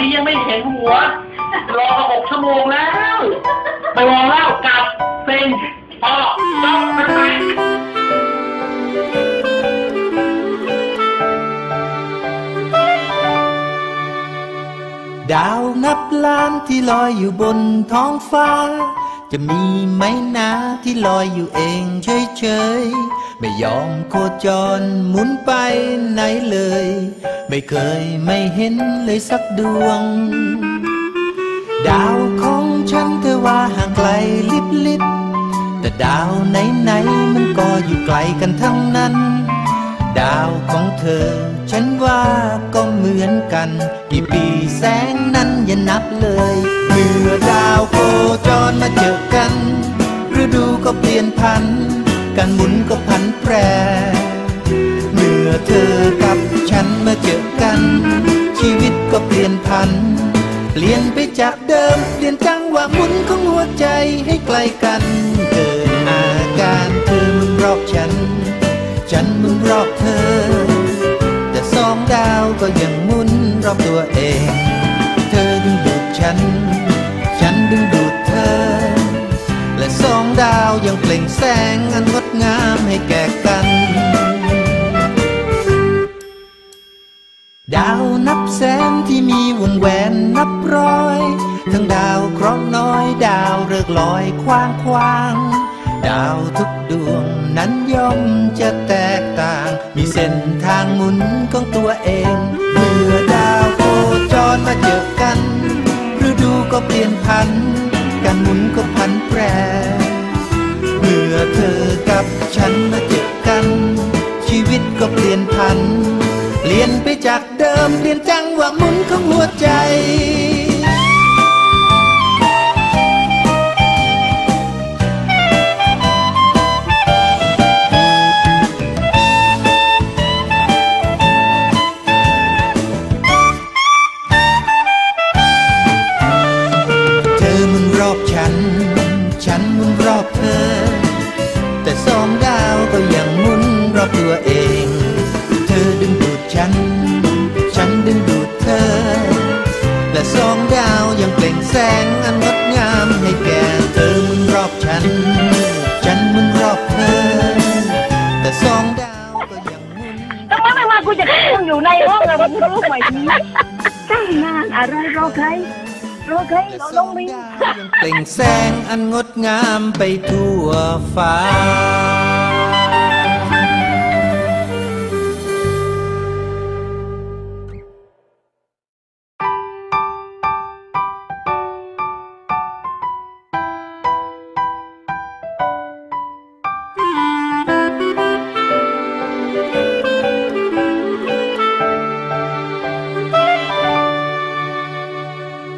นี้ยังไม่เห็นหัว รอหกชั่วโมงแล้ว ไปมองเล่ากลับเซ็งพอจบไปไปดาวนับล้านที่ลอยอยู่บนท้องฟ้า จะมีไหมนาที่ลอยอยู่เองเฉยๆ ไม่ยอมโคจรหมุนไปไหนเลย ไม่เคยไม่เห็นเลยสักดวง ดาวของฉันเธอว่าห่างไกลลิบลิบแต่ดาวไหนๆมันก็อยู่ไกลกันทั้งนั้น ดาวของเธอ ฉันว่าก็เหมือนกัน กี่ปีแสงนั้นอย่านับเลย เมื่อดาวโคจรมาเจอ ลี่ยนพัน การหมุนก็พันแปร เมื่อเธอกับฉันมาเจอกัน ชีวิตก็เปลี่ยนพัน เปลี่ยนไปจากเดิม เปลี่ยนจังหวะหมุนของหัวใจให้ไกลกันเกิดอาการเธอมึงรอบฉัน ฉันมุนรอบเธอ แต่สองดาวก็ยังหมุนรอบตัวเอง เธอดึงดูดฉันฉัน ยังเปล่งแสงอันงดงามให้แก่กัน ดาวนับแสนที่มีวงแหวนนับร้อย ทั้งดาวเคราะห์น้อยดาวเริกลอยคว้างคว้าง ดาวทุกดวงนั้นย่อมจะแตกต่าง มีเส้นทางหมุนของตัวเองเมื่อดา ฉันมาเจอกัน ชีวิตก็เปลี่ยนพันเปลี่ยนไปจากเดิมเปลี่ยนจังหวะหมุนของหัวใจ ตัวเอง เธอดึงดูดฉัน ฉันดึงดูดเธอ และสองดาวยังเปล่งแสงอันงดงามให้แก่เธอหมุนรอบฉัน ฉันหมุนรอบเธอ แต่สองดาวก็ยังหมุนทำไมไม่ว่ากูจะเข้าอยู่ในห้องอะมึงรู้ไหมทีตั้งนานอะไรรอใครรอใครรอลงบินยังเปล่งแสงอันงดงามไปทั่วฟ้า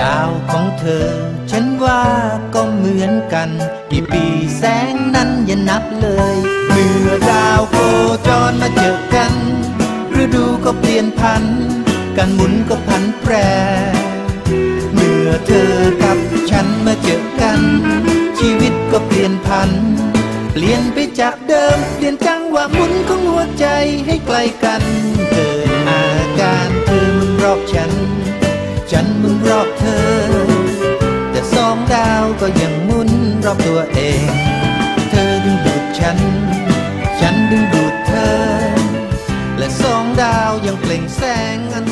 ดาวของเธอ ฉันว่าก็เหมือนกัน กี่ปีแสงนั้นอย่านับเลย เมื่อดาวโคจรมาเจอกัน ฤดูก็เปลี่ยนพัน การหมุนก็พันแปร เมื่อเธอกับฉันมาเจอกัน ชีวิตก็เปลี่ยนพัน เปลี่ยนไปจากเดิม เปลี่ยนจังหวะหมุนของหัวใจให้ไกลกันเกิดอาการเธอมึงรอบฉัน ฉันมุนรอบเธอ ตัวเอง เธอดึงดูดฉัน ฉันดึงดูดเธอ และสองดาวยังเปล่งแสงอัน